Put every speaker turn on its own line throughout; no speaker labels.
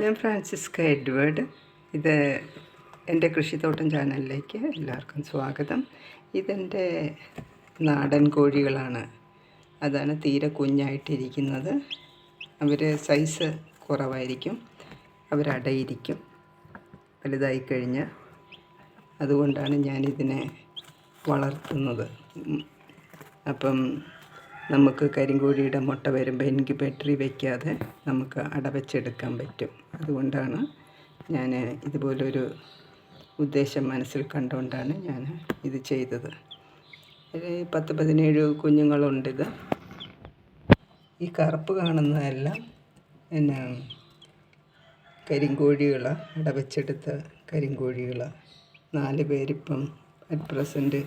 ഞാൻ Francesca Edward. ഇത് എന്റെ കൃഷിത്തോട്ടം ചാനലിലേക്ക് എല്ലാവർക്കും സ്വാഗതം. ഇതെന്റെ നാടൻ കോഴികളാണ്. അതാണ് തീരെ കുഞ്ഞായിട്ടിരിക്കുന്നത്. അവർ സൈസ് കുറവായിരിക്കും. അവരടയിരിക്കും വലുതായി കഴിഞ്ഞാൽ അതുകൊണ്ടാണ് ഞാനിതിനെ വളർത്തുന്നത്. അപ്പം നമുക്ക് കരിങ്കോഴിയുടെ മുട്ട വരുമ്പോൾ എനിക്ക് ബാറ്ററി വയ്ക്കാതെ നമുക്ക് അടവച്ചെടുക്കാൻ പറ്റും. അതുകൊണ്ടാണ് ഞാൻ ഇതുപോലൊരു ഉദ്ദേശം മനസ്സിൽ കണ്ടുകൊണ്ടാണ് ഞാൻ ഇത് ചെയ്തത്. പത്ത് പതിനേഴ് കുഞ്ഞുങ്ങളുണ്ടിത്. ഈ കറുപ്പ് കാണുന്നതെല്ലാം പിന്നെ കരിങ്കോഴികൾ അടവച്ചെടുത്ത കരിങ്കോഴികൾ നാല് പേരിപ്പം അറ്റ് പ്രസന്റ്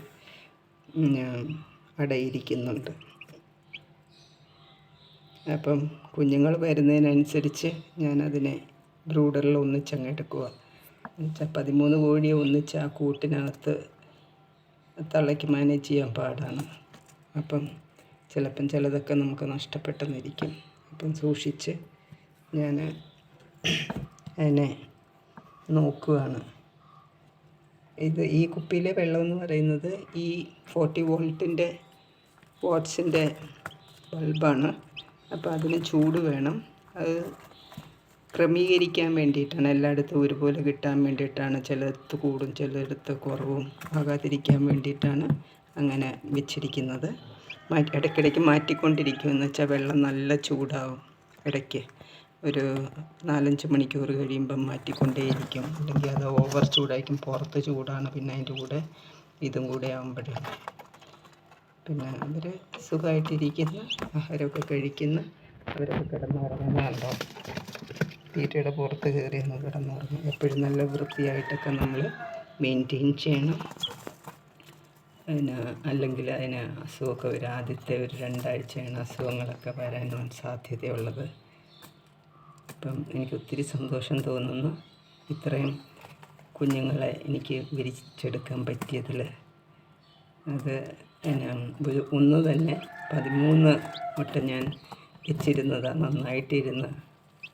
അടയിരിക്കുന്നുണ്ട്. അപ്പം കുഞ്ഞുങ്ങൾ വരുന്നതിനനുസരിച്ച് ഞാനതിനെ ബ്രൂഡറിൽ ഒന്നിച്ചങ്ങ് എടുക്കുക എന്നുവെച്ചാൽ പതിമൂന്ന് കോഴിയെ ഒന്നിച്ച് ആ കൂട്ടിനകത്ത് തള്ളയ്ക്ക് മാനേജ് ചെയ്യാൻ പാടാണ്. അപ്പം ചിലപ്പം ചിലതൊക്കെ നമുക്ക് നഷ്ടപ്പെട്ടെന്നിരിക്കും. അപ്പം സൂക്ഷിച്ച് ഞാൻ അതിനെ നോക്കുകയാണ് ഇത് ഈ കുപ്പിയിലെ വെള്ളം എന്ന് പറയുന്നത് ഈ ഫോർട്ടി വോൾട്ടിന്റെ വാട്ട്സിന്റെ ബൾബാണ് അപ്പോൾ അതിന് ചൂട് വേണം. അത് ക്രമീകരിക്കാൻ വേണ്ടിയിട്ടാണ്. എല്ലായിടത്തും ഒരുപോലെ കിട്ടാൻ വേണ്ടിയിട്ടാണ്. ചിലയിടത്ത് കൂടും ചിലയിടത്ത് കുറവും ആകാതിരിക്കാൻ വേണ്ടിയിട്ടാണ് അങ്ങനെ വെച്ചിരിക്കുന്നത്. മാറ്റി ഇടയ്ക്കിടയ്ക്ക് മാറ്റിക്കൊണ്ടിരിക്കും. എന്ന് വെച്ചാൽ വെള്ളം നല്ല ചൂടാവും. ഇടയ്ക്ക് ഒരു നാലഞ്ച് മണിക്കൂർ കഴിയുമ്പം മാറ്റിക്കൊണ്ടേയിരിക്കും. അല്ലെങ്കിൽ അത് ഓവർ ചൂടായിരിക്കും. പുറത്ത് ചൂടാണ്. പിന്നെ അതിന്റെ കൂടെ ഇതും കൂടെ ആകുമ്പോഴേ പിന്നെ അവർ സുഖമായിട്ടിരിക്കുന്ന ആഹാരമൊക്കെ കഴിക്കുന്ന. അവരൊക്കെ കിടന്നുറങ്ങുന്നുണ്ടോ തീറ്റയുടെ പുറത്ത് കയറി ഒന്ന് കിടന്നുറങ്ങും എപ്പോഴും നല്ല വൃത്തിയായിട്ടൊക്കെ നമ്മൾ മെയിന്റെയിൻ ചെയ്യണം. അതിന് അല്ലെങ്കിൽ അതിന് അസുഖമൊക്കെ വരും. ആദ്യത്തെ ഒരു രണ്ടാഴ്ചയാണ് അസുഖങ്ങളൊക്കെ വരാനും സാധ്യതയുള്ളത്. അപ്പം എനിക്ക് ഒത്തിരി സന്തോഷം തോന്നുന്നു. ഇത്രയും കുഞ്ഞുങ്ങളെ എനിക്ക് വിരിച്ചെടുക്കാൻ പറ്റിയതിൽ അത് ഒരു ഒന്ന് തന്നെ പതിമൂന്ന് മുട്ട ഞാൻ വെച്ചിരുന്നതാണ് നന്നായിട്ടിരുന്ന്.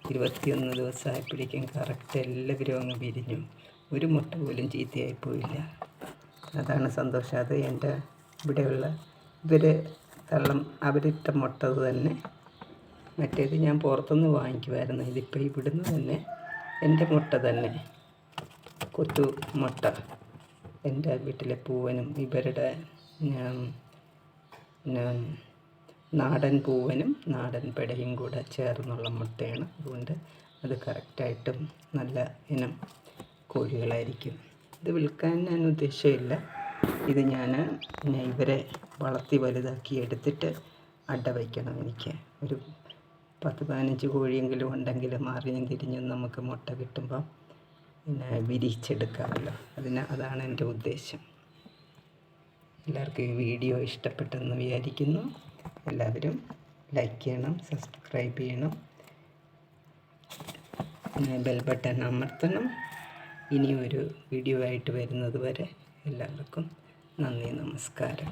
ഇരുപത്തിയൊന്ന് ദിവസമായപ്പോഴേക്കും കറക്റ്റ് എല്ലാവരും അങ്ങ് വിരിഞ്ഞു. ഒരു മുട്ട പോലും ചീത്തയായി പോയില്ല. അതാണ് സന്തോഷം. അത് എന്റെ ഇവിടെയുള്ള ഇവർ തള്ളം അവരിട്ട മുട്ടത് തന്നെ. മറ്റേത് ഞാൻ പുറത്തുനിന്ന് വാങ്ങിക്കുമായിരുന്നു. ഇതിപ്പോൾ ഇവിടുന്ന് തന്നെ എന്റെ മുട്ട തന്നെ. കൊത്തു മുട്ട. എന്റെ വീട്ടിലെ പൂവനും ഇവരുടെ നാടൻ പൂവനും നാടൻ പെടയും കൂടെ ചേർന്നുള്ള മുട്ടയാണ്. അതുകൊണ്ട് അത് കറക്റ്റായിട്ടും നല്ല ഇനം കോഴികളായിരിക്കും. ഇത് വിൽക്കാൻ ഞാൻ ഉദ്ദേശമില്ല ഇത് ഞാൻ ഇവരെ വളർത്തി വലുതാക്കി എടുത്തിട്ട് അട വയ്ക്കണം എനിക്ക്. ഒരു പത്ത് പതിനഞ്ച് കോഴിയെങ്കിലും ഉണ്ടെങ്കിൽ മാറിയും തിരിഞ്ഞും നമുക്ക് മുട്ട കിട്ടുമ്പം പിന്നെ വിരിച്ചെടുക്കാമല്ലോ. അതിന് അതാണ് എന്റെ ഉദ്ദേശം. എല്ലാവർക്കും ഈ വീഡിയോ ഇഷ്ടപ്പെട്ടെന്ന് വിചാരിക്കുന്നു. എല്ലാവരും ലൈക്ക് ചെയ്യണം സബ്സ്ക്രൈബ് ചെയ്യണം. ബെൽ ബട്ടൺ അമർത്തണം. ഇനിയൊരു വീഡിയോ ആയിട്ട് വരുന്നത് വരെ എല്ലാവർക്കും നന്ദി നമസ്കാരം.